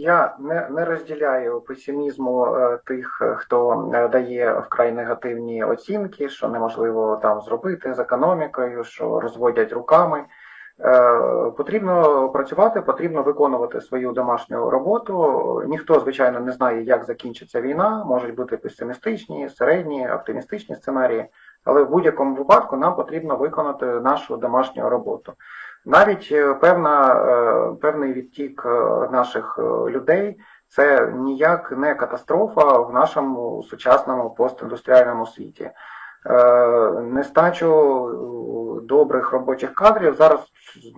я не, не розділяю песимізму е, тих, е, хто е, дає вкрай негативні оцінки, що неможливо там зробити з економікою, що розводять руками. Потрібно працювати, потрібно виконувати свою домашню роботу. Ніхто, звичайно, не знає, як закінчиться війна. Можуть бути песимістичні, середні, оптимістичні сценарії, але в будь-якому випадку нам потрібно виконати нашу домашню роботу. Навіть е, певна, е, певний відтік е, наших людей це ніяк не катастрофа в нашому сучасному постіндустріальному світі. Нестачу добрих робочих кадрів зараз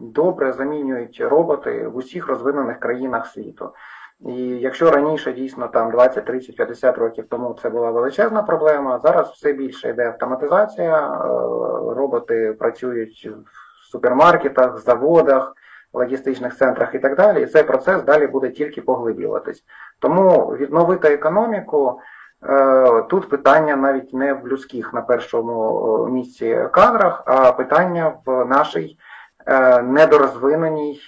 добре замінюють роботи в усіх розвинених країнах світу. І якщо раніше дійсно там 20, 30, 50 років тому це була величезна проблема, зараз все більше йде автоматизація, роботи працюють супермаркетах, заводах, логістичних центрах і так далі. І цей процес далі буде тільки поглиблюватись. Тому відновити економіку. Е, Тут питання навіть не в людських на першому е, місці кадрах, а питання в нашій е, недорозвиненій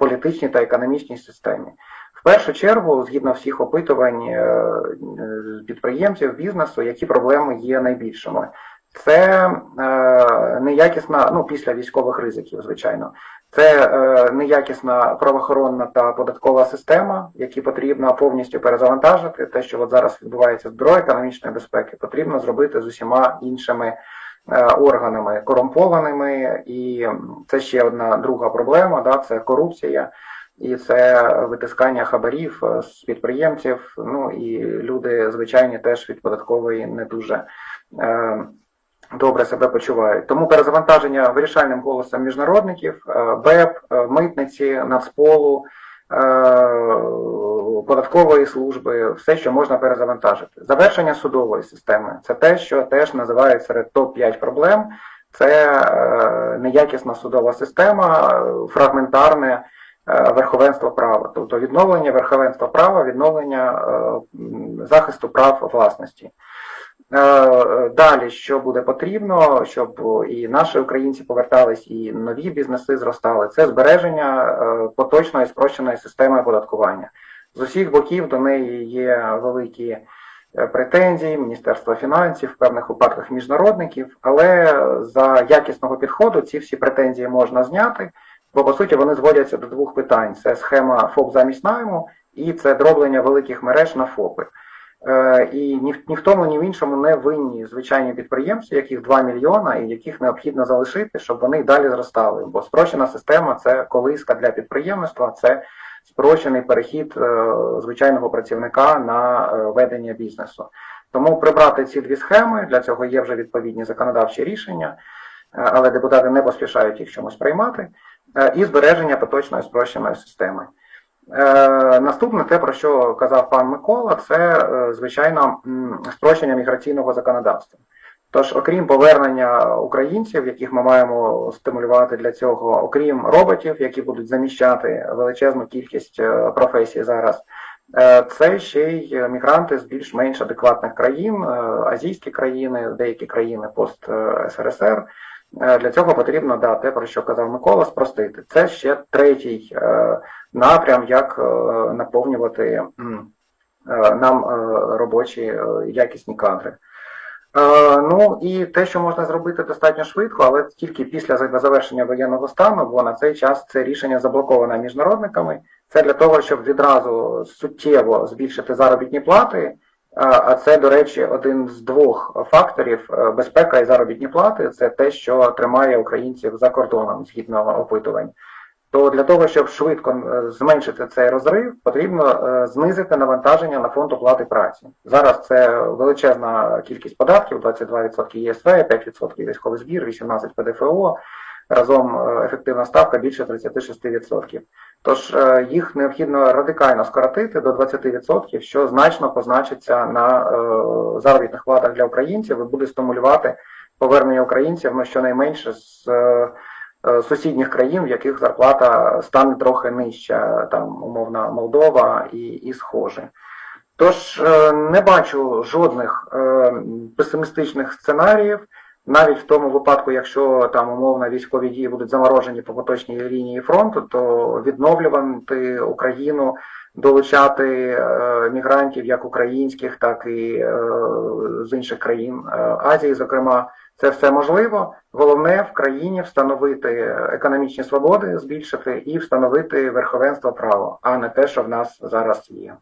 політичній та економічній системі. В першу чергу, згідно всіх опитувань підприємців, бізнесу, які проблеми є найбільшими. Це е, неякісна, ну після військових ризиків, звичайно, це е, неякісна правоохоронна та податкова система, які потрібно повністю перезавантажити. Те, що от зараз відбувається з бюро економічної безпеки, потрібно зробити з усіма іншими е, органами корумпованими, і це ще одна друга проблема. Да, це корупція. І це витискання хабарів е, з підприємців. Ну і люди звичайні теж від податкової не дуже е, добре себе почувають. Тому перезавантаження вирішальним голосом міжнародників, е, БЕП, е, митниці, Нацполу, е, податкової служби, все, що можна перезавантажити. Завершення судової системи це те, що теж називають серед топ-5 проблем. Це неякісна судова система, фрагментарне верховенство права, тобто відновлення верховенства права, відновлення захисту прав власності. Е, Далі, що буде потрібно, щоб і наші українці повертались, і нові бізнеси зростали, це збереження е, поточної спрощеної системи оподаткування. З усіх боків до неї є великі е, претензії Міністерства фінансів, в певних випадках міжнародників, але за якісного підходу ці всі претензії можна зняти, бо по суті вони зводяться до двох питань: це схема ФОП замість найму і це дроблення великих мереж на ФОПи. Е, І ні в, ні в тому, ні в іншому не винні звичайні підприємці, яких 2 мільйона, і яких необхідно залишити, щоб вони далі зростали. Бо спрощена система це колиска для підприємництва, це спрощений перехід е, звичайного працівника на е, ведення бізнесу. Тому прибрати ці дві схеми, для цього є вже відповідні законодавчі рішення, але депутати не поспішають їх чомусь приймати, і збереження поточної спрощеної системи. Е, Наступне те, про що казав пан Микола, це е, звичайно спрощення міграційного законодавства. Тож, окрім повернення українців, яких ми маємо стимулювати для цього, окрім роботів, які будуть заміщати величезну кількість е, професій зараз, це ще й мігранти з більш-менш адекватних країн, азійські країни, деякі країни пост СРСР. Е, Для цього потрібно да, те, про що казав Микола, спростити. Це ще третій е, напрям, як е, наповнювати нам робочі якісні кадри. Ну і те, що можна зробити достатньо швидко, але тільки після завершення воєнного стану, бо на цей час це рішення заблоковане міжнародниками. Це для того, щоб відразу суттєво збільшити заробітні плати. А це, до речі, один з двох факторів е, безпека і заробітні плати. Це те, що тримає українців за кордоном згідно опитувань. То для того, щоб швидко е, зменшити цей розрив, потрібно е, знизити навантаження на фонд оплати праці. Зараз це величезна кількість податків: 22% ЄСВ, 5% військовий збір, 18% ПДФО. Разом е, ефективна ставка більше 36%. Тож е, їх необхідно радикально скоротити до 20%, що значно позначиться на е, заробітних платах для українців і буде стимулювати повернення українців ну, щонайменше з сусідніх країн, в яких зарплата стане трохи нижча, там умовна Молдова і, і схоже. Тож не бачу жодних е, песимістичних сценаріїв. Навіть в тому випадку, якщо там умовно військові дії будуть заморожені по поточній лінії фронту, то відновлювати Україну долучати е, мігрантів як українських, так і е, з інших країн е, Азії, зокрема. Це все можливо. Головне в країні встановити економічні свободи, збільшити і встановити верховенство права, а не те, що в нас зараз є.